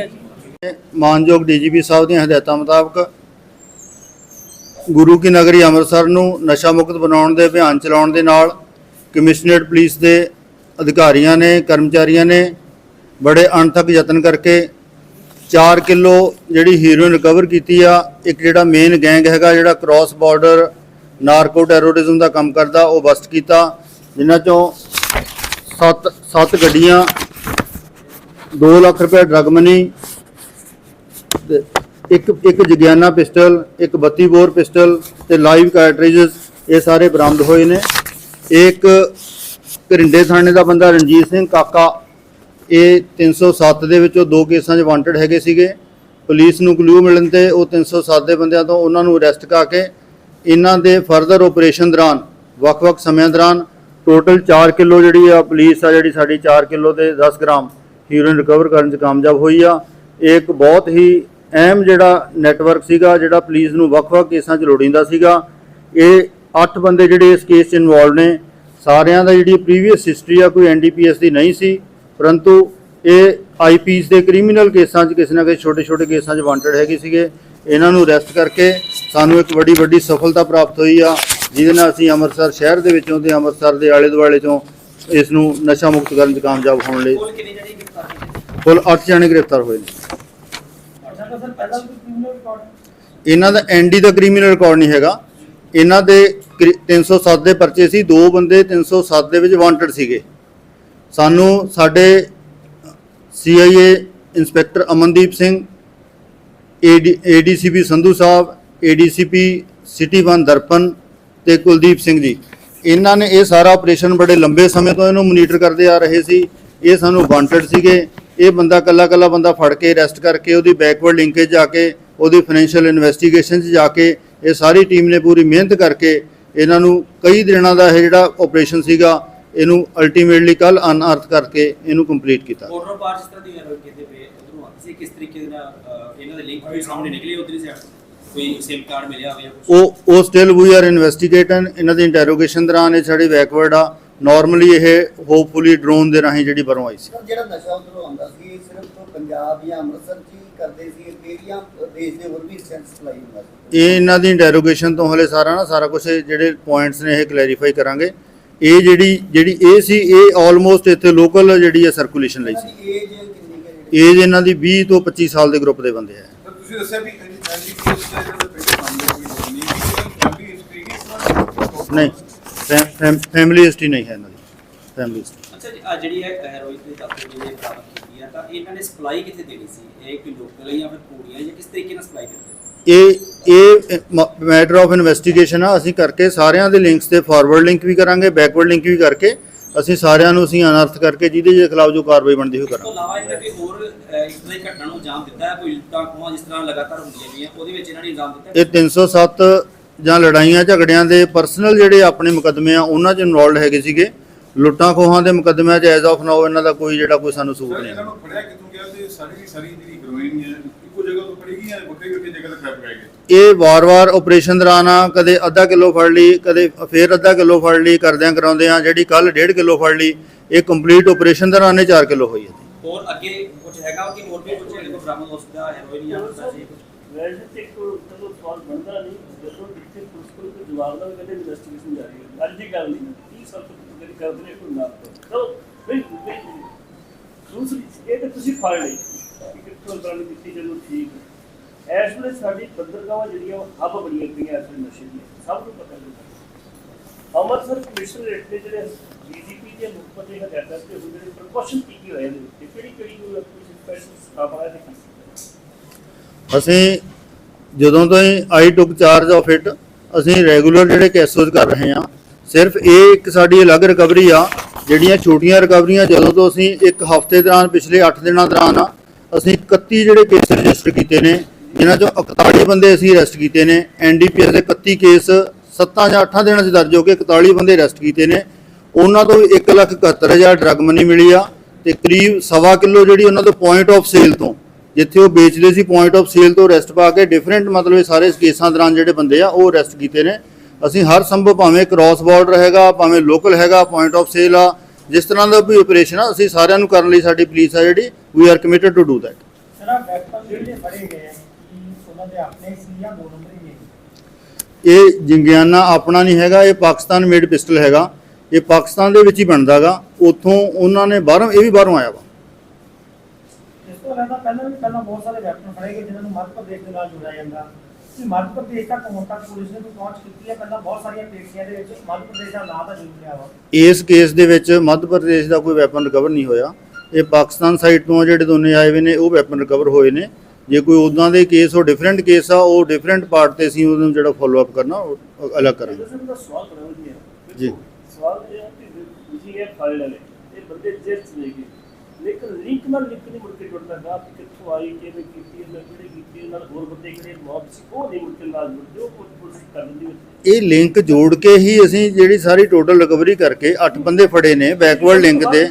ਆ ਦਿੰਦੇ ਜੀ ਮਾਨਯੋਗ ਡੀਜੀਪੀ ਸਾਹਿਬ ਦੀਆਂ ਹਦਾਇਤਾਂ ਮੁਤਾਬਕ ਗੁਰੂ ਕੀ ਨਗਰੀ ਅੰਮ੍ਰਿਤਸਰ ਨੂੰ ਨਸ਼ਾ ਮੁਕਤ ਬਣਾਉਣ ਦੇ, ਅਭਿਆਨ ਚਲਾਉਣ ਦੇ ਨਾਲ ਕਮਿਸ਼ਨਰੇਟ ਪੁਲਿਸ ਦੇ ਅਧਿਕਾਰੀਆਂ ਨੇ, ਕਰਮਚਾਰੀਆਂ ਨੇ ਬੜੇ ਅਣਥਕ ਯਤਨ ਕਰਕੇ 4 ਕਿਲੋ ਜਿਹੜੀ ਹੀਰੋਇਨ ਰਿਕਵਰ ਕੀਤੀ ਆ, ਇੱਕ ਜਿਹੜਾ ਮੇਨ ਗੈਂਗ ਹੈਗਾ ਜਿਹੜਾ ਕ੍ਰਾਸ ਬਾਰਡਰ ਨਾਰਕੋ ਟੈਰੋਰਿਜ਼ਮ ਦਾ ਕੰਮ ਕਰਦਾ, ਉਹ ਬਸਟ ਕੀਤਾ, ਜਿਨ੍ਹਾਂ ਚੋਂ 7 7 ਗੱਡੀਆਂ 2 ਲੱਖ ਰੁਪਏ ਡਰਗ ਮਨੀ ਇੱਕ ਇੱਕ ਜਗਿਆਨਾ ਪਿਸਟਲ, ਇੱਕ 32 ਬੋਰ ਪਿਸਟਲ ਤੇ ਲਾਈਵ ਕਾਰਟ੍ਰਿਜਸ, ਇਹ ਸਾਰੇ ਬਰਾਮਦ ਹੋਏ ਨੇ। ਇੱਕ ਘਰਿੰਡੇ ਥਾਣੇ ਦਾ ਬੰਦਾ ਰਣਜੀਤ ਸਿੰਘ ਕਾਕਾ, ਇਹ 307 ਦੇ ਵਿੱਚੋਂ ਦੋ ਕੇਸਾਂ 'ਚ ਵਾਂਟਡ ਹੈਗੇ ਸੀਗੇ। ਪੁਲਿਸ ਨੂੰ ਕਲੂ ਮਿਲਣ ਤੇ ਉਹ 307 ਦੇ ਬੰਦਿਆਂ ਤੋਂ ਉਹਨਾਂ ਨੂੰ ਅਰੈਸਟ ਕਰਕੇ ਇਹਨਾਂ ਦੇ ਫਰਦਰ ਆਪਰੇਸ਼ਨ ਦੌਰਾਨ, ਵੱਖ-ਵੱਖ ਸਮਿਆਂ ਦੌਰਾਨ ਟੋਟਲ 4 ਕਿਲੋ ਜਿਹੜੀ ਆ ਪੁਲਿਸ ਆ, ਜਿਹੜੀ ਸਾਡੀ 4 ਕਿਲੋ ਤੇ 10 ਗ੍ਰਾਮ ਹੀਰੋਇਨ ਰਿਕਵਰ ਕਰਨ 'ਚ ਕਾਮਯਾਬ ਹੋਈ ਆ। ਇਹ ਇੱਕ ਬਹੁਤ ਹੀ ਅਹਿਮ ਜਿਹੜਾ ਨੈਟਵਰਕ ਸੀਗਾ, ਜਿਹੜਾ ਪੁਲਿਸ ਨੂੰ ਵੱਖ-ਵੱਖ ਕੇਸਾਂ 'ਚ ਲੋੜੀਂਦਾ ਸੀਗਾ। ਇਹ 8 ਬੰਦੇ ਜਿਹੜੇ ਇਸ ਕੇਸ 'ਚ ਇਨਵੋਲਵ ਨੇ, ਸਾਰਿਆਂ ਦਾ ਜਿਹੜੀ ਪ੍ਰੀਵੀਅਸ ਹਿਸਟਰੀ ਆ, ਕੋਈ ਐਨਡੀਪੀਐਸ ਦੀ ਨਹੀਂ ਸੀ। ਪਰੰਤੂ ਇਹ ਆਈਪੀਸ ਦੇ ਕ੍ਰਿਮੀਨਲ ਕੇਸਾਂ 'ਚ ਕਿਸੇ ਨਾ ਕਿਸੇ ਛੋਟੇ-ਛੋਟੇ ਕੇਸਾਂ 'ਚ ਵਾਂਟਡ ਹੈਗੇ ਸੀਗੇ। ਇਹਨਾਂ ਨੂੰ ਅਰੈਸਟ ਕਰਕੇ ਸਾਨੂੰ ਇੱਕ ਵੱਡੀ ਵੱਡੀ ਸਫਲਤਾ ਪ੍ਰਾਪਤ ਹੋਈ ਆ। ਜਿਹਦੇ ਨਾਲ ਅਸੀਂ ਅੰਮ੍ਰਿਤਸਰ ਸ਼ਹਿਰ ਦੇ ਵਿੱਚੋਂ ਤੇ ਅੰਮ੍ਰਿਤਸਰ ਦੇ ਆਲੇ ਦੁਆਲੇ ਚੋਂ ਇਸ ਨੂੰ ਨਸ਼ਾ ਮੁਕਤ ਕਰਨ 'ਚ ਕਾਮਯਾਬ ਹੋਣ ਲਈ ਕੁੱਲ ਕਿੰਨੇ ਜਣੇ ਗ੍ਰਿਫਤਾਰ 8 ਜਣੇ ਗ੍ਰਿਫਤਾਰ ਹੋਏ ਨੇ। ਇਹਨਾਂ ਦਾ ਐਨਡੀ ਦਾ ਕ੍ਰਿਮੀਨਲ ਰਿਕਾਰਡ ਨਹੀਂ ਹੈਗਾ। ਇਹਨਾਂ ਦੇ ਕ੍ਰਿ- 307 ਦੇ ਪਰਚੇ ਸੀ, ਦੋ ਬੰਦੇ 307 ਦੇ ਵਿੱਚ ਵਾਂਟਡ ਸੀਗੇ। ਸਾਨੂੰ ਸਾਡੇ CIA inspector Amandeep Singh ADCP Sandhu sahib, ADCP city one Darpan ਤੇ ਕੁਲਦੀਪ ਸਿੰਘ ਜੀ। ਇਹਨਾਂ ਨੇ ਇਹ ਸਾਰਾ ਆਪਰੇਸ਼ਨ ਬੜੇ ਲੰਬੇ ਸਮੇਂ ਤੋਂ ਇਹਨੂੰ ਮੋਨੀਟਰ ਕਰਦੇ ਆ ਰਹੇ ਸੀ। ਇਹ ਸਾਨੂੰ ਵਾਂਟਡ ਸੀਗੇ। ਇਹ ਬੰਦਾ ਕੱਲਾ ਕੱਲਾ ਬੰਦਾ ਫੜ ਕੇ ਅਰੈਸਟ ਕਰਕੇ ਉਹਦੀ ਬੈਕਵਰਡ ਲਿੰਕੇਜ ਜਾ ਕੇ ਉਹਦੀ ਫਾਈਨੈਂਸ਼ੀਅਲ ਇਨਵੈਸਟੀਗੇਸ਼ਨ 'ਚ ਜਾ ਕੇ ਇਹ ਸਾਰੀ ਟੀਮ ਨੇ ਪੂਰੀ ਮਿਹਨਤ ਕਰਕੇ ਇਹਨਾਂ ਨੂੰ ਕਈ ਦਿਨਾਂ ਦਾ ਇਹ ਜਿਹੜਾ ਆਪਰੇਸ਼ਨ ਸੀਗਾ ਇਹਨੂੰ ਅਲਟੀਮੇਟਲੀ ਕੱਲ ਅਨਅਰਥ ਕਰਕੇ ਇਹਨੂੰ ਕੰਪਲੀਟ ਕੀਤਾ। ਬੋਰਡਰ ਪਾਰ ਜਿਸ ਤਰ੍ਹਾਂ ਦੀ ਹੈਰੋਇਨ ਕਹਿੰਦੇ ਪਏ ਉਧਰੋਂ ਕਿਸੇ ਕਿਸ ਤਰੀਕੇ ਨਾਲ ਇਹਨਾਂ ਦੇ ਲਿੰਕ ਵੀ ਸਾਹਮਣੇ ਨਿਕਲੇ ਉਧਰਲੀ ਸਾਈਡ ਕੋਈ ਸਿਮ ਕਾਰਡ ਮਿਲਿਆ ਹੋਵੇ ਉਹ ਉਹ ਸਟਿਲ ਵੀ ਆਰ ਇਨਵੈਸਟੀਗੇਟਨ ਇਹਨਾਂ ਦੀ ਇੰਟਰੋਗੇਸ਼ਨ ਦੌਰਾਨ ਇਹ ਸਾਡੇ ਬੈਕਵਰਡ ਆ। ਨਾਰਮਲੀ ਇਹ ਹੋਪਫੁਲੀ ਡਰੋਨ ਦੇ ਰਾਹੀਂ ਜਿਹੜੀ ਬਰੋਂ ਆਈ ਸੀ। ਜਿਹੜਾ ਨਸ਼ਾ ਉਧਰੋਂ ਆਉਂਦਾ ਸੀ ਇਹ ਸਿਰਫ ਪੰਜਾਬ ਜਾਂ ਅੰਮ੍ਰਿਤਸਰ 'ਚ ਹੀ ਕਰਦੇ ਸੀ ਕਿਹੜੀਆਂ ਦੇਸ਼ ਦੇ ਹੋਰ ਵੀ ਸੈਂਸ ਸਪਲਾਈ ਹੁੰਦਾ ਸੀ? ਇਹ ਇਹਨਾਂ ਦੀ ਇੰਟਰੋਗੇਸ਼ਨ ਤੋਂ ਹਲੇ ਸਾਰਾ ਨਾ ਸਾਰਾ ਕੁਝ ਜਿਹੜੇ ਪੁਆਇੰਟਸ ਨੇ ਇਹ ਕਲੈਰੀਫਾਈ ਕਰਾਂਗੇ। ਇਹ ਜਿਹੜੀ ਜਿਹੜੀ ਇਹ ਸੀ ਇਹ ਆਲਮੋਸਟ ਇੱਥੇ ਲੋਕਲ ਜਿਹੜੀ ਹੈ ਸਰਕੂਲੇਸ਼ਨ ਲਈ ਸੀ। ਏਜ ਕਿੰਨੀ ਕੁ ਹੈ ਜਿਹੜੀ? ਏਜ ਇਹਨਾਂ ਦੀ 20 ਤੋਂ 25 ਸਾਲ ਦੇ ਗਰੁੱਪ ਦੇ ਬੰਦੇ ਆ ਤੁਸੀਂ ਦੱਸਿਆ ਵੀ ਦਾ ਜਿਹੜਾ ਨਹੀਂ। ਫੈਮਿਲੀ ਹਿਸਟਰੀ ਨਹੀਂ ਹੈ ਇਹਨਾਂ ਦੀ। ਫੈਮਿਲੀ ਹਿਸਟਰੀ ਅੱਛਾ ਜੀ ਆ ਜਿਹੜੀ ਹੈ ਹੈਰੋਇਨ ਦੀ ਦਾਖਲ ਜਿਹੜੇ ਪ੍ਰਾਪਤ ਕੀਤੀ ਹੈ ਤਾਂ ਇਹਨਾਂ ਨੇ ਸਪਲਾਈ ਕਿੱਥੇ ਦੇਣੀ ਸੀ? ਇਹ ਕੋਈ ਲੋਕਲ ਜਾਂ ਫਿਰ ਪੂਰੀਆਂ ਜਾਂ ਕਿਸ ਤਰੀਕੇ ਨਾਲ ਸਪਲਾਈ ਕਰਦੇ ਇਹ ਇਹ ਮੈਟਰ ਆਫ ਇਨਵੈਸਟੀਗੇਸ਼ਨ ਆ। ਅਸੀਂ ਕਰਕੇ ਸਾਰਿਆਂ ਦੇ ਲਿੰਕਸ ਤੇ ਫਾਰਵਰਡ ਲਿੰਕ ਵੀ ਕਰਾਂਗੇ ਬੈਕਵਰਡ ਲਿੰਕ ਵੀ ਕਰਕੇ ਅਸੀਂ ਸਾਰਿਆਂ ਨੂੰ ਅਸੀਂ ਅਨਰਥ ਕਰਕੇ ਜਿਹਦੇ ਜਿਹਦੇ ਖਿਲਾਫ ਜੋ ਕਾਰਵਾਈ ਬਣਦੀ ਹੋਈ ਇਸ ਤੋਂ ਕਰਾਂਗੇ। ਇਲਾਵਾ ਇਹਨਾਂ ਕੋਈ ਹੋਰ ਇਸ ਤਰ੍ਹਾਂ ਦੀ ਘਟਨਾ ਨੂੰ ਅੰਜਾਮ ਦਿੱਤਾ ਹੈ। ਕੋਈ ਲੁੱਟਾਂ ਖੋਹਾਂ ਜਿਸ ਤਰ੍ਹਾਂ ਲਗਾਤਾਰ ਹੁੰਦੀਆਂ ਪਈਆਂ ਉਹਦੇ ਵਿੱਚ ਇਹਨਾਂ ਨੇ ਦਿੱਤਾ? ਇਹ 307 ਜਾਂ ਲੜਾਈਆਂ ਝਗੜਿਆਂ ਦੇ ਪਰਸਨਲ ਜਿਹੜੇ ਆਪਣੇ ਮੁਕੱਦਮੇ ਆ ਉਹਨਾਂ 'ਚ ਇਨਵੋਲਡ ਹੈਗੇ ਸੀਗੇ। ਲੁੱਟਾਂ ਖੋਹਾਂ ਦੇ ਮੁਕੱਦਮਿਆਂ 'ਚ ਐਜ਼ ਆਫ ਨਾਓ ਇਹਨਾਂ ਦਾ ਕੋਈ ਜਿਹੜਾ ਕੋਈ ਸਾਨੂੰ ਸੂਟ ਸਰ ਨਹੀਂ ਇਹਨਾਂ ਨੂੰ ਫੜਿਆ ਕਿੱਥੋਂ ਗਿਆ ਤੇ ਸਾਰੀ ਦੀ ਸਾਰੀ ਜਿਹੜੀ ਹੀਰੋਇਨ ਹੈ ਇੱਕੋ ਜਗ੍ਹਾ ਤੋਂ ਫੜੀ ਗਈ ਹੈ ਵੱਖਰੀ ਵੱਖਰੀ ਜਗ੍ਹਾ ਤੇ ਟ੍ਰੈਪ ਗਏ? ਇਹ ਵਾਰ-ਵਾਰ ਆਪਰੇਸ਼ਨ ਦੌਰਾਨ ਆ ਕਦੇ ਅੱਧਾ ਕਿਲੋ ਫੜ ਲਈ ਕਦੇ ਫੇਰ ਅੱਧਾ ਕਿਲੋ ਫੜ ਲਈ ਕਰਦਿਆਂ ਕਰਾਉਂਦੇ ਆ ਜਿਹੜੀ ਕੱਲ 1.5 ਕਿਲੋ ਫੜ ਲਈ ਇਹ ਕੰਪਲੀਟ ਆਪਰੇਸ਼ਨ ਦੌਰਾਨ ਇਹ 4 ਕਿਲੋ ਹੋਈ ਹੈ। ਹੋਰ ਅੱਗੇ ਕੁਝ ਹੈਗਾ ਕਿ ਹੋਰ ਵੀ ਕੁਝ ਇਹਦੇ ਕੋਲ ਬਰਾਮਦ ਹੋ ਸਕਦਾ ਹੈਰੋਇਨ ਜਾਂ ਹੁੰਦਾ ਸੀ ਵੈਸੇ ਤੇ ਕੋਈ ਚਲੋ ਸਵਾਲ ਬਣਦਾ ਨਹੀਂ ਜਦੋਂ ਜਿੱਥੇ ਪੁਲਿਸ ਕੋਲ ਕੋਈ ਜਵਾਬ ਦਾ ਕਹਿੰਦੇ ਇਨਵੈਸਟੀਗੇਸ਼ਨ ਜਾਰੀ ਹੈ ਅੱਜ ਦੀ ਗੱਲ ਨਹੀਂ 30 ਸਾਲ ਤੋਂ ਜਿਹੜੀ ਕਰਦੇ ਨੇ ਕੋਈ ਨਾ ਚਲੋ ਬਿਲਕੁਲ ਬਿਲਕੁਲ ਦੂਸਰੀ ਚੀਜ਼, ਇਹ ਤਾਂ ਤੁਸੀਂ ਫੜ ਲਈ ਕਿ ਕਿੱਥੋਂ ਗੱਲ ਕੀਤੀ ਚਲੋ ਠੀਕ ਹੈ ਇਸ ਵੇਲੇ ਸਾਡੀ ਬੰਦਰਗਾਹਾਂ ਜਿਹੜੀਆਂ ਉਹ ਹੱਬ ਬਣੀਆਂ ਪਈਆਂ ਇਸ ਵੇਲੇ ਨਸ਼ੇ ਦੀਆਂ ਸਭ ਨੂੰ ਪਤਾ ਹੈ ਅੰਮ੍ਰਿਤਸਰ ਕਮਿਸ਼ਨ ਰੇਟ ਦੇ ਜਿਹੜੇ ਡੀਜੀਪੀ ਦੇ ਮੁੱਖ ਪਤੇ ਹਦਾਇਤਾਂ ਤੇ ਉਹ ਜਿਹੜੇ ਪ੍ਰੀਕਾਸ਼ਨ ਕੀ ਕੀ ਹੋਏ ਨੇ ਤੇ ਕਿਹੜੀ ਕਿਹੜੀ ਕੋਈ ਸਪੈਸ਼ਲ ਸਟਾਫ ਆਇਆ ਤੇ ਕੀ ਅਸੀਂ ਜਦੋਂ ਤੋਂ ਹੀ I took charge of it, ਅਸੀਂ ਰੈਗੂਲਰ ਜਿਹੜੇ ਕੇਸਸ ਕਰ ਰਹੇ ਹਾਂ, ਸਿਰਫ ਇਹ ਇੱਕ ਸਾਡੀ ਅਲੱਗ ਰਿਕਵਰੀ ਆ, ਜਿਹੜੀਆਂ ਛੋਟੀਆਂ ਰਿਕਵਰੀਆਂ ਜਦੋਂ ਤੋਂ ਅਸੀਂ ਇੱਕ ਹਫ਼ਤੇ ਦੌਰਾਨ, ਪਿਛਲੇ 8 ਦਿਨਾਂ ਦੌਰਾਨ ਅਸੀਂ 31 ਜਿਹੜੇ ਕੇਸ ਰਜਿਸਟਰ ਕੀਤੇ ਨੇ, ਜਿਨ੍ਹਾਂ ਚੋਂ 41 ਬੰਦੇ ਅਸੀਂ ਅਰੈਸਟ ਕੀਤੇ ਨੇ ਐਨਡੀਪੀਐਸ ਦੇ 31 ਕੇਸ 7 ਜਾਂ 8 ਦਿਨਾਂ 'ਚ ਦਰਜ ਹੋ ਕੇ 41 ਬੰਦੇ ਅਰੈਸਟ ਕੀਤੇ ਨੇ, ਉਹਨਾਂ ਤੋਂ 171000 ਡਰਗ ਮਨੀ ਮਿਲੀ ਆ, ਤੇ ਕਰੀਬ ਸਵਾ ਕਿਲੋ ਜਿਹੜੀ ਉਹਨਾਂ ਤੋਂ ਪੁਆਇੰਟ ਆਫ ਸੇਲ ਤੋਂ ਜਿੱਥੇ ਉਹ ਵੇਚਦੇ ਸੀ ਪੁਆਇੰਟ ਆਫ ਸੇਲ ਤੋਂ ਅਰੈਸਟ ਪਾ ਕੇ ਡਿਫਰੈਂਟ ਮਤਲਬ ਇਹ ਸਾਰੇ ਕੇਸਾਂ ਦੌਰਾਨ ਜਿਹੜੇ ਬੰਦੇ ਆ ਉਹ ਅਰੈਸਟ ਕੀਤੇ ਨੇ। ਅਸੀਂ ਹਰ ਸੰਭਵ ਭਾਵੇਂ ਕ੍ਰਾਸ ਬਾਰਡਰ ਹੈਗਾ ਭਾਵੇਂ ਲੋਕਲ ਹੈਗਾ ਪੁਆਇੰਟ ਆਫ ਸੇਲ ਆ ਜਿਸ ਤਰ੍ਹਾਂ ਦਾ ਵੀ ਆਪਰੇਸ਼ਨ ਆ ਅਸੀਂ ਸਾਰਿਆਂ ਨੂੰ ਕਰਨ ਲਈ ਸਾਡੀ ਪੁਲਿਸ ਆ ਜਿਹੜੀ we are committed to do that ਇਹ ਜਿੰਗਿਆਨਾ ਆਪਣਾ ਨਹੀਂ ਹੈਗਾ ਇਹ ਪਾਕਿਸਤਾਨ ਮੇਡ ਪਿਸਟਲ ਹੈਗਾ। ਇਹ ਪਾਕਿਸਤਾਨ ਦੇ ਵਿੱਚ ਹੀ ਬਣਦਾਗਾ ਉੱਥੋਂ ਉਹਨਾਂ ਨੇ ਬਾਹਰੋਂ ਇਹ ਵੀ ਬਾਹਰੋਂ ਆਇਆ ਵਾ। ਇਲਾਵਾ ਪਹਿਲਾਂ ਵੀ ਪਹਿਲਾਂ ਬਹੁਤ ਸਾਰੇ ਵੈਪਨ ਫੜੇ ਗਏ ਜਿਨ੍ਹਾਂ ਨੂੰ ਮੱਧ ਪ੍ਰਦੇਸ਼ ਦੇ ਨਾਲ ਜੋੜਿਆ ਜਾਂਦਾ। ਕਿ ਮੱਧ ਪ੍ਰਦੇਸ਼ ਤੱਕ ਹੁਣ ਤੱਕ ਪੁਲਿਸ ਨੇ ਪਹੁੰਚ ਕੀਤੀ ਹੈ? ਪਹਿਲਾਂ ਬਹੁਤ ਸਾਰੀਆਂ ਪੇਸ਼ੀਆਂ ਦੇ ਵਿੱਚ ਮੱਧ ਪ੍ਰਦੇਸ਼ ਦਾ ਨਾਂ ਤਾਂ ਜ਼ਰੂਰ ਲਿਆ ਵਾ। ਇਸ ਕੇਸ ਦੇ ਵਿੱਚ ਮੱਧ ਪ੍ਰਦੇਸ਼ ਦਾ ਕੋਈ ਵੈਪਨ ਰਿਕਵਰ ਨਹੀਂ ਹੋਇਆ। ਇਹ ਪਾਕਿਸਤਾਨ ਸਾਈਡ ਤੋਂ ਜਿਹੜੇ ਦੋਨੇ ਆਏ ਹੋਏ ਨੇ ਉਹ ਵੈਪਨ ਰਿਕਵਰ ਹੋਏ ਨੇ। ਜੇ ਕੋਈ ਉਦਾਂ ਦੇ ਕੇਸ ਉਹ ਡਿਫਰੈਂਟ ਕੇਸ ਆ ਉਹ ਡਿਫਰੈਂਟ ਪਾਰਟ ਤੇ ਅਸੀਂ ਉਹਨੂੰ ਜਿਹੜਾ ਫੋਲੋ ਅਪ ਕਰਨਾ ਉਹ ਅਲੱਗ ਕਰਾਂਗੇ। ਹੈ ਜੀ। ਸਵਾਲ ਇਹ ਹੈ ਕਿ ਤੁਸੀਂ ਇਹ ਫਾਈਲ ਵਾਲੇ ਇਹ ਬੰਦੇ ਜੇਲ੍ਹ ਚ ਗਏ ਲੇਕਿਨ ਲਿੰਕ ਨਾਲ ਲਿੰਕ ਨਹੀਂ ਮੁੜ ਕੇ ਜੁੜਦਾ ਗਾ ਕਿ ਕਿੱਥੋਂ ਆਈ ਕਿਵੇਂ ਕੀਤੀ ਇਹਨਾਂ ਕਿਹੜੇ ਕੀਤੀ ਨਾਲ ਹੋਰ ਬੰਦੇ ਕਿਹੜੇ ਮੌਤ ਸੀ ਉਹ ਨਹੀਂ ਮੁੜ ਕੇ ਨਾਲ ਜੁੜਦੇ ਉਹ ਪੁਲਿਸ ਪੁਲਿਸ ਕਰ ਦਿੰਦੀ ਇਹ ਲਿੰਕ ਜੋੜ ਕੇ ਹੀ ਅਸੀਂ ਜਿਹੜੀ ਸਾਰੀ ਟੋਟਲ ਰਿਕਵਰੀ ਕਰਕੇ 8 ਬੰਦੇ ਫੜੇ ਨੇ ਬੈਕਵਰਡ ਲਿੰਕ ਦੇ।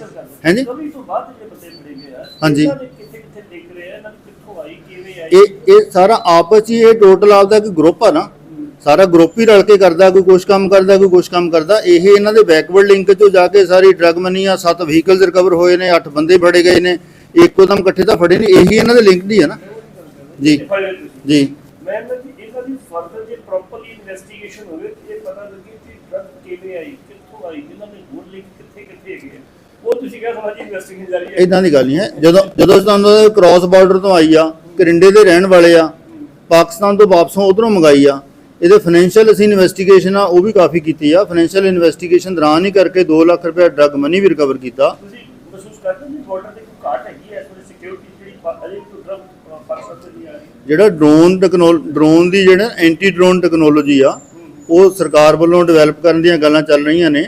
ਹਾਂਜੀ? ਕਵੀ ਤੋਂ ਬਾਅਦ ਜਿਹੜੇ ਬੰਦੇ ਫੜੇ ਗਏ ਆ ਹਾਂਜੀ। ਇਹਨਾਂ ਦੇ ਕਿੱਥੇ ਕਿੱਥੇ ਲਿੰਕ ਰਹੇ ਆ ਇਹਨਾਂ ਨੂੰ ਕਿੱਥੋਂ ਆਈ ਕਿਵੇਂ ਆਈ? ਇਹ ਇਹ ਸਾਰਾ ਆਪਸ ਹੀ ਇਹ ਟੋਟਲ ਆਪਦਾ ਕੋਈ ਗਰੁੱਪ ਆ ਨਾ। ਸਾਰਾ ਗਰੁੱਪ ਹੀ ਰਲ ਕੇ ਕਰਦਾ ਕੋਈ ਕੁਛ ਕੰਮ ਕਰਦਾ ਕੋਈ ਕੁਛ ਕੰਮ ਕਰਦਾ। ਇਹ ਇਹਨਾਂ ਦੇ ਬੈਕਵਰਡ ਲਿੰਕ 'ਚੋਂ ਜਾ ਕੇ ਸਾਰੀ ਡਰਗ ਮਨੀ ਆ ਸੱਤ ਵਹੀਕਲਸ ਰਿਕਵਰ ਹੋਏ ਨੇ 8 ਬੰਦੇ ਫੜੇ ਗਏ ਨੇ ਇੱਕੋ ਦਮ ਇਕੱਠੇ ਤਾਂ ਫੜੇ ਨਹੀਂ ਇਹੀ ਇਹਨਾਂ ਦੇ ਲਿੰਕ ਦੀ ਹੈ ਨਾ। ਜੀ ਜੀ। ਮੈਂ ਇਹਨਾਂ ਦੀ ਫਰਦਰ ਜੇ ਪ੍ਰੋਪਰਲੀ ਇਨਵੈਸਟੀਗੇਸ਼ਨ ਹੋਵੇ ਤੇ ਇਹ ਪਤਾ ਲੱਗੇ ਕਿ ਡਰਗ ਕਿਵੇਂ ਆਈ ਕਿੱਥੋਂ ਆਈ ਇਹਨਾਂ ਦੇ ਹੋਰ ਲਿੰਕ ਕਿੱਥੇ ਕਿੱਥੇ ਹੈਗੇ ਆ। ਉਹ ਤੁਸੀਂ ਕਿਹਾ ਸਮਾਜੀ ਇਨਵੈਸਟੀਗੇਸ਼ਨ ਜਾਰੀ ਹੈ। ਇਦਾਂ ਦੀ ਗੱਲ ਨਹੀਂ ਹੈ। ਜਦੋਂ ਜਦੋਂ ਤੁਹਾਨੂੰ ਕ੍ਰਾਸ ਬਾਰਡਰ ਤੋਂ ਆਈ ਆ ਕਰਿੰਡੇ ਦੇ ਰਹਿਣ ਵਾਲੇ ਆ ਪਾਕਿਸਤਾਨ ਤੋਂ ਵਾਪਸੋਂ ਉਧਰੋਂ ਮੰਗਾਈ ਆ ਇਹਦੇ ਫਾਈਨੈਂਸ਼ੀਅਲ ਅਸੀਂ ਇਨਵੈਸਟੀਗੇਸ਼ਨ ਆ ਉਹ ਵੀ ਕਾਫੀ ਕੀਤੀ ਆ। ਫਾਈਨੈਂਸ਼ੀਅਲ ਇਨਵੈਸਟੀਗੇਸ਼ਨ ਦੌਰਾਨ ਹੀ ਕਰਕੇ 2 ਲੱਖ ਰੁਪਏ ਡਰਗ ਮਨੀ ਵੀ ਰਿਕਵਰ ਕੀਤਾ। ਤੁਸੀਂ ਮਹਿਸੂਸ ਕਰਦੇ ਹੋ ਕਿ ਬਾਰਡਰ ਤੇ ਕੋਈ ਘਾਟ ਹੈਗੀ ਹੈ? ਥੋੜੀ ਸਿਕਿਉਰਿਟੀ ਜਿਹੜੀ ਅਜੇ ਡਰਗ ਡਰੋਨ ਡਰੋਨ ਦੀ ਜਿਹੜਾ ਐਂਟੀ ਡਰੋਨ ਟੈਕਨੋਲੋਜੀ ਆ ਉਹ ਸਰਕਾਰ ਵੱਲੋਂ ਡਿਵੈਲਪ ਕਰਨ ਦੀਆਂ ਗੱਲਾਂ ਚੱਲ ਰਹੀਆਂ ਨੇ।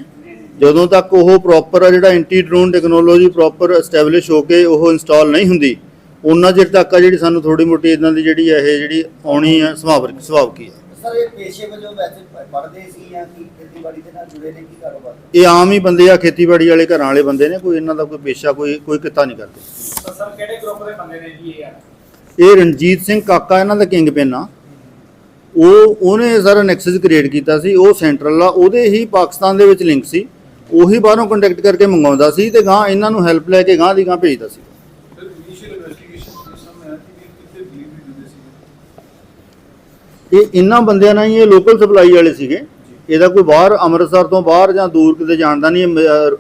ਜਦੋਂ ਤੱਕ ਉਹ ਪ੍ਰੋਪਰ ਆ ਜਿਹੜਾ anti drone technology proper establish ਹੋ ਕੇ ਉਹ ਇੰਸਟਾਲ ਨਹੀਂ ਹੁੰਦੀ ਉਹਨਾਂ ਚਿਰ ਤੱਕ ਆ ਜਿਹੜੀ ਸਾਨੂੰ ਥੋੜੀ ਮੋਟੀ ਇਦਾਂ ਦੀ ਜਿਹੜੀ ਇਹ ਜਿਹੜੀ ਆਉਣੀ ਆ ਸੁਭਾਵਿਕ ਸੁਭਾਵ ਕੀ ਆ। ਸਰ ਇਹ ਪੇਸ਼ੇ ਵਜੋਂ ਵੈਸੇ ਪ- ਪੜ੍ਹਦੇ ਸੀ ਜਾਂ ਕੀ ਖੇਤੀਬਾੜੀ ਦੇ ਨਾਲ ਜੁੜੇ ਨੇ? ਕੀ ਕਾਰੋਬਾਰ ਇਹ ਆਮ ਹੀ ਬੰਦੇ ਆ ਖੇਤੀਬਾੜੀ ਵਾਲੇ ਘਰਾਂ ਵਾਲੇ ਬੰਦੇ ਨੇ ਕੋਈ ਇਹਨਾਂ ਦਾ ਕੋਈ ਪੇਸ਼ਾ ਕੋਈ ਕੋਈ ਕਿੱਤਾ ਨਹੀਂ ਕਰਦੇ। ਸਰ ਕਿਹੜੇ ਗਰੁੱਪ ਦੇ ਬੰਦੇ ਨੇ ਜੀ ਇਹ ਇਹ ਰਣਜੀਤ ਸਿੰਘ ਕਾਕਾ ਇਹਨਾਂ ਦਾ ਕਿੰਗ ਪਿੰਨ ਆ। ਉਹ ਉਹਨੇ ਸਾਰਾ ਨੈਕਸਸ ਕ੍ਰੀਏਟ ਕੀਤਾ ਸੀ ਉਹ ਸੈਂਟਰਲ ਆ ਉਹਦੇ ਹੀ ਪਾਕਿਸਤਾਨ ਦੇ ਵਿੱਚ ਲਿੰਕ ਸੀ। ਉਹੀ ਬਾਹਰੋਂ ਕੰਟੈਕਟ ਕਰਕੇ ਮੰਗਾਉਂਦਾ ਸੀ ਤੇ ਗਾਂ ਇਹਨਾਂ ਨੂੰ ਹੈਲਪ ਲੈ ਕੇ ਗਾਂ ਦੀ ਗਾਂ ਭੇਜਦਾ ਸੀ ਸਰ ਇਨੀਸ਼ੀਅਲ ਇਨਵੈਸਟੀਗੇਸ਼ਨ ਜਿਸ ਸਮੇਂ ਆਇਆ ਕਿ ਇਹ ਕਿੱਥੇ ਡਿਲੀਵਰੀ ਦਿੰਦੇ ਸੀ ਇਹ ਇਹਨਾਂ ਬੰਦਿਆਂ ਨਾਲ ਹੀ ਇਹ ਲੋਕਲ ਸਪਲਾਈ ਵਾਲੇ ਸੀਗੇ। ਇਹਦਾ ਕੋਈ ਬਾਹਰ ਅੰਮ੍ਰਿਤਸਰ ਤੋਂ ਬਾਹਰ ਜਾਂ ਦੂਰ ਕਿਤੇ ਜਾਣਦਾ ਨਹੀਂ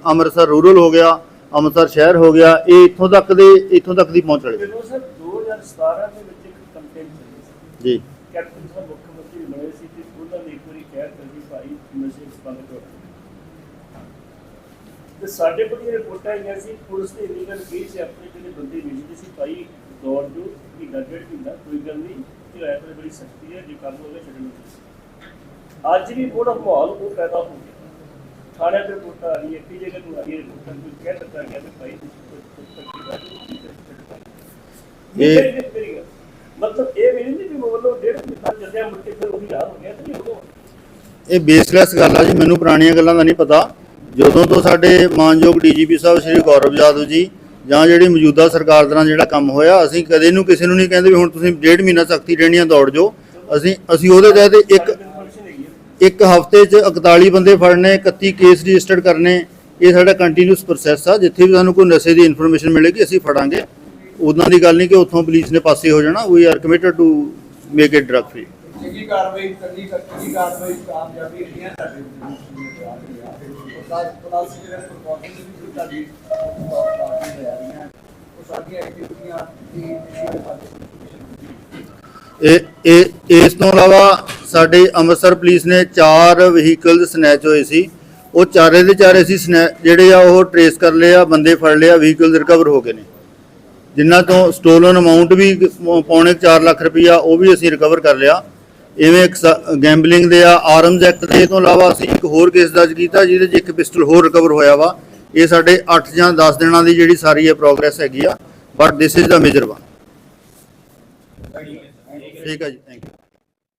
ਅੰਮ੍ਰਿਤਸਰ ਰੂਰਲ ਹੋ ਗਿਆ ਅੰਮ੍ਰਿਤਸਰ ਸ਼ਹਿਰ ਹੋ ਗਿਆ ਇਹ ਇੱਥੋਂ ਤੱਕ ਦੇ ਇੱਥੋਂ ਤੱਕ ਦੀ ਪਹੁੰਚ ਵਾਲੇ ਸਰ 2017 ਦੇ ਵਿੱਚ ਇੱਕ ਕੰਪੇਨ ਚੱਲੀ ਜੀ। ਕੈਪਟਨ ਸਾਹਿਬ ਮੁੱਖ ਮੰਤਰੀ ਬਣੇ ਸੀ ਤੇ ਉਹਨਾਂ ਨੇ ਇੱਕ ਵਾਰੀ ਕਹਿ ਦਿੱਤਾ ਕਿ ਭਾਈ ਨਸ਼ੇ ਬੰਦ ਕਰੋ। ਤੇ ਸਾਡੇ ਕੋਲ ਰਿਪੋਰਟਾਂ ਆਈਆਂ ਸੀ ਪੁਲਿਸ ਨੇ ਇਲੀਗਲ ਕੇਸ ਆਪਣੇ ਜਿਹੜੇ ਬੰਦੇ ਮਿਲਦੇ ਸੀ ਭਾਈ ਦੌੜ ਜੋ ਮਹੀਨਾ ਡੇਢ ਮਹੀਨਾ ਕੋਈ ਗੱਲ ਨਹੀਂ ਕਿਰਾਇਆ ਤੇ ਬੜੀ ਸਖਤੀ ਹੈ ਜੇ ਕੰਮ ਹੋਵੇ ਛੱਡਣ ਨੂੰ ਅੱਜ ਵੀ ਥੋੜਾ ਮਾਹੌਲ ਉਹ ਪੈਦਾ ਹੋ ਗਿਆ। ਥਾਣੇ ਤੇ ਰਿਪੋਰਟਾਂ ਆ ਰਹੀ ਹੈ ਜਗ੍ਹਾ ਤੋਂ ਆ ਰਹੀ ਹੈ ਕੋਈ ਕਹਿ ਦਿੱਤਾ ਗਿਆ ਕਿ ਭਾਈ ਇਹ- ਮਤਲਬ ਇਹ ਵੀ ਨਹੀਂ ਕਿ ਮਤਲਬ ਡੇਢ ਮਹੀਨਾ ਚੱਲਿਆ ਮੁੜ ਕੇ ਫਿਰ ਉਹੀ ਹਾਲ ਹੋ ਗਿਆ ਤੇ ਉਹ ਇਹ ਬੇਸਲੈਸ ਗੱਲ ਆ ਜੀ ਮੈਨੂੰ ਪੁਰਾਣੀਆਂ ਗੱਲਾਂ ਦਾ ਨਹੀਂ ਪਤਾ। ਜਦੋਂ ਤੋਂ ਸਾਡੇ ਮਾਨਯੋਗ ਡੀਜੀਪੀ ਸਾਹਿਬ ਸ਼੍ਰੀ ਗੌਰਵ ਯਾਦਵ ਜੀ ਜਾਂ ਜਿਹੜੀ ਮੌਜੂਦਾ ਸਰਕਾਰ ਦੌਰਾਨ ਜਿਹੜਾ ਕੰਮ ਹੋਇਆ, ਅਸੀਂ ਕਦੇ ਨੂੰ ਕਿਸੇ ਨੂੰ ਨਹੀਂ ਕਹਿੰਦੇ ਵੀ ਹੁਣ ਤੁਸੀਂ ਡੇਢ ਮਹੀਨਾ ਸਖਤੀ ਰਹਿਣੀਆਂ ਦੌੜ ਜੋ ਅਸੀਂ ਅਸੀਂ ਉਹਦੇ ਤਹਿਤ ਇੱਕ ਇੱਕ ਹਫ਼ਤੇ 'ਚ 41 ਬੰਦੇ ਫੜਨੇ 31 ਕੇਸ ਰਜਿਸਟਰਡ ਕਰਨੇ, ਇਹ ਸਾਡਾ ਕੰਟੀਨਿਊਸ ਪ੍ਰੋਸੈਸ ਆ। ਜਿੱਥੇ ਵੀ ਸਾਨੂੰ ਕੋਈ ਨਸ਼ੇ ਦੀ ਇਨਫੋਰਮੇਸ਼ਨ ਮਿਲੇਗੀ, ਅਸੀਂ ਫੜਾਂਗੇ। ਉਹਨਾਂ ਦੀ ਗੱਲ ਨਹੀਂ ਕਿ ਉੱਥੋਂ ਪੁਲਿਸ ਨੇ ਪਾਸੇ ਹੋ ਜਾਣਾ। We are committed to make it drug free ਚੰਗੀ ਕਾਰਵਾਈ ਕਰਨੀ ਚੰਗੀ ਕਾਰਵਾਈ ਕਾਮਯਾਬੀ ਇੰਡੀਆ ਸਾਡੇ ਸਰਕਾਰ ਪਲਾਸ ਜਿਹੜੇ ਪ੍ਰਪੋਜ਼ਲ ਵੀ ਤੁਹਾਡੀ ਪਾਰਟੀ ਦੇ ਆ ਰਹੀਆਂ ਉਹ ਸਾਡੀਆਂ ਐਕਟੀਵਿਟੀਆਂ ਦੀ ਜਿਹੜੀ ਇਹ ਇਹ, ਇਸ ਤੋਂ ਇਲਾਵਾ ਸਾਡੇ ਅੰਮ੍ਰਿਤਸਰ ਪੁਲਿਸ ਨੇ ਚਾਰ ਵਹੀਕਲ ਸਨੈਚ ਹੋਏ ਸੀ। ਉਹ ਚਾਰੇ ਦੇ ਚਾਰੇ ਸੀ ਸਨੈ ਜਿਹੜੇ ਆ ਉਹ ਟਰੇਸ ਕਰ ਲਏ ਆ, ਬੰਦੇ ਫੜ ਲਏ ਆ ਵਹੀਕਲ ਰਿਕਵਰ ਹੋ ਗਏ ਨੇ। ਜਿਨ੍ਹਾਂ ਤੋਂ ਸਟੋਲਨ ਅਮਾਉਂਟ ਵੀ ਪ- ਪੌਣੇ 4 ਲੱਖ ਰੁਪਈਆ ਉਹ ਵੀ ਅਸੀਂ ਰਿਕਵਰ ਕਰ ਲਿਆ। ਇਵੇਂ ਇੱਕ ਗੈਂਬਲਿੰਗ ਦੇ ਆ ਆਰਮਜ਼ ਐਕਟ ਦੇ ਤੋਂ ਇਲਾਵਾ ਅਸੀਂ ਇੱਕ ਹੋਰ ਕੇਸ ਦਰਜ ਕੀਤਾ, ਜਿਹਦੇ 'ਚ ਇੱਕ ਪਿਸਟਲ ਹੋਰ ਰਿਕਵਰ ਹੋਇਆ ਵਾ। ਇਹ ਸਾਡੇ 8 ਜਾਂ 10 ਦਿਨਾਂ ਦੀ ਜਿਹੜੀ ਸਾਰੀ ਇਹ ਪ੍ਰੋਗਰੈਸ ਹੈਗੀ ਆ but this is the major one ਠੀਕ ਹੈ ਜੀ ਥੈਂਕ ਯੂ